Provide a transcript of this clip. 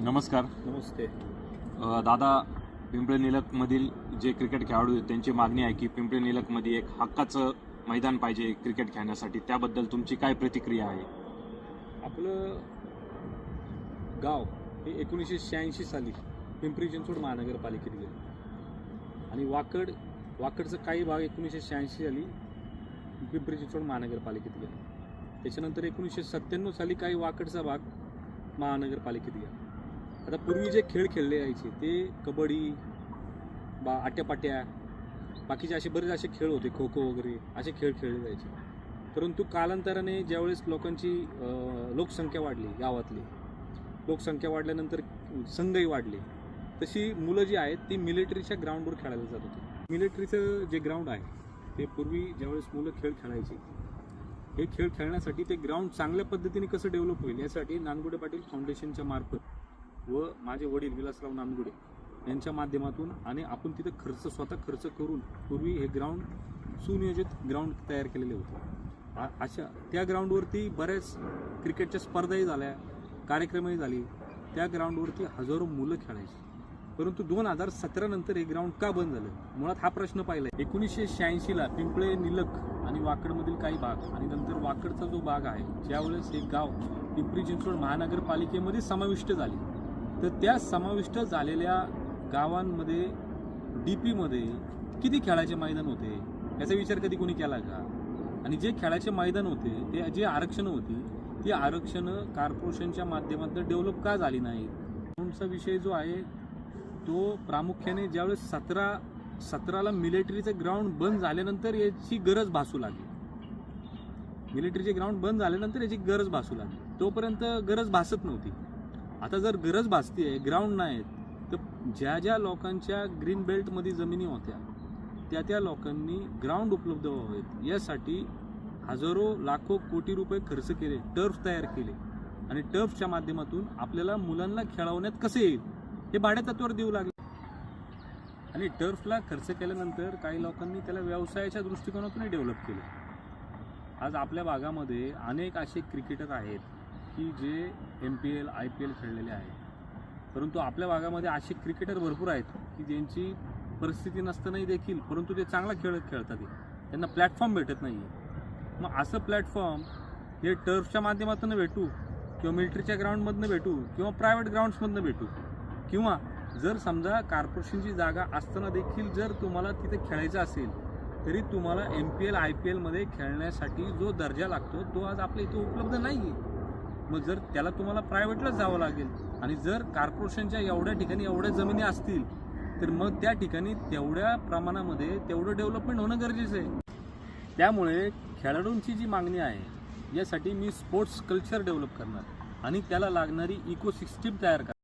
नमस्कार. नमस्ते. दादा पिंपळे निलकमधील जे क्रिकेट खेळाडू आहेत त्यांची मागणी आहे की पिंपळे निलकमध्ये एक हक्काचं मैदान पाहिजे क्रिकेट खेळण्यासाठी. त्याबद्दल तुमची काय प्रतिक्रिया आहे? आपलं गाव हे एकोणीसशे शहाऐंशी साली पिंपरी चिंचवड महानगरपालिकेत गेलं. आणि वाकड वाकडचं काही भाग एकोणीसशे शहाऐंशी साली पिंपरी चिंचवड महानगरपालिकेत गेला. त्याच्यानंतर एकोणीसशे सत्त्याण्णव साली काही वाकडचा भाग महानगरपालिकेत गेला. आता पूर्वी जे खेळ खेळले जायचे ते कबड्डी बा आट्यापाट्या बाकीचे असे बरेच असे खेळ होते खो खो वगैरे असे खेळ खेळले जायचे. परंतु कालांतराने ज्यावेळेस लोकांची लोकसंख्या वाढली गावातली लोकसंख्या वाढल्यानंतर संघही वाढले तशी मुलं जी आहेत ती मिलिटरीच्या ग्राउंडवर खेळायला जात होती. मिलिटरीचं जे ग्राउंड आहे ते पूर्वी ज्यावेळेस मुलं खेळ खेळायची हे खेळ खेळण्यासाठी ते ग्राउंड चांगल्या पद्धतीने कसं डेव्हलप होईल यासाठी नानगुडे पाटील फाउंडेशनच्या मार्फत व माझे वडील विलासराव नानगुडे यांच्या माध्यमातून आणि आपण तिथं खर्च स्वतः खर्च करून पूर्वी हे ग्राउंड सुनियोजित ग्राउंड तयार केलेले होते. अशा त्या ग्राउंडवरती बऱ्याच क्रिकेटच्या स्पर्धाही झाल्या कार्यक्रमही झाले. त्या ग्राउंडवरती हजारो मुलं खेळायची. परंतु दोन हजार सतरा नंतर हे ग्राउंड का बंद झालं? मुळात हा प्रश्न पाहिला. एकोणीसशे शहाऐंशीला पिंपळे निलक आणि वाकडमधील काही भाग आणि नंतर वाकडचा जो भाग आहे ज्यावेळेस हे गाव पिंपरी चिंचवड महानगरपालिकेमध्ये समाविष्ट झाले. तर त्या समाविष्ट झालेल्या गावांमध्ये डी पीमध्ये किती खेळाचे मैदान होते? याचा विचार कधी कोणी केला का? आणि जे खेळाचे मैदान होते ते जे आरक्षणं होती ती आरक्षणं कॉर्पोरेशनच्या माध्यमातून डेव्हलप का झाली नाहीत ग्राउंडचा विषय जो आहे तो प्रामुख्याने ज्यावेळेस सतरा सतराला मिलिटरीचं ग्राउंड बंद झाल्यानंतर याची गरज भासू लागली. मिलिटरीचे ग्राउंड बंद झाल्यानंतर याची गरज भासू लागली. तोपर्यंत गरज भासत नव्हती. आता जर गरज भासते ग्राउंड नाही तर ज्या ज्या लोकांच्या ग्रीन बेल्टमध्ये जमिनी होत्या त्या त्या लोकांनी ग्राउंड उपलब्ध व्हावेत. यासाठी हजारो लाखो कोटी रुपये खर्च केले टर्फ तयार केले. आणि टर्फच्या माध्यमातून आपल्याला मुलांना खेळवण्यात कसे येईल हे भाड्यातत्वावर देऊ लागले. आणि टर्फला खर्च केल्यानंतर काही लोकांनी त्याला व्यवसायाच्या दृष्टिकोनातूनही डेव्हलप केले. आज आपल्या भागामध्ये अनेक असे क्रिकेटर आहेत की जे M P L I P L खेळलेले आहेत. परंतु आपल्या भागामध्ये असे क्रिकेटर भरपूर आहेत की ज्यांची परिस्थिती नसतानाही देखील परंतु ते चांगला खेळ खेळतात ते. त्यांना प्लॅटफॉर्म भेटत नाही मग असं प्लॅटफॉर्म हे टर्फच्या माध्यमातून भेटू किंवा मिलिटरीच्या ग्राउंडमधनं भेटू किंवा प्रायव्हेट ग्राउंड्समधनं भेटू किंवा जर समजा कॉर्पोरेशनची जागा असताना देखील जर तुम्हाला तिथे खेळायचं असेल तरी तुम्हाला M P L I P एलमध्ये खेळण्यासाठी जो दर्जा लागतो तो आज आपल्या इथे उपलब्ध नाही आहे मग जर त्याला तुम्हाला प्रायव्हेटलाच जावं लागेल आणि जर कॉर्पोरेशनच्या एवढ्या ठिकाणी एवढ्या जमिनी असतील तर मग त्या ठिकाणी तेवढ्या प्रमाणामध्ये तेवढं डेव्हलपमेंट होणं गरजेचं आहे. त्यामुळे खेळाडूंची जी मागणी आहे यासाठी मी स्पोर्ट्स कल्चर डेव्हलप करणार आणि त्याला लागणारी इकोसिस्टीम तयार करणार.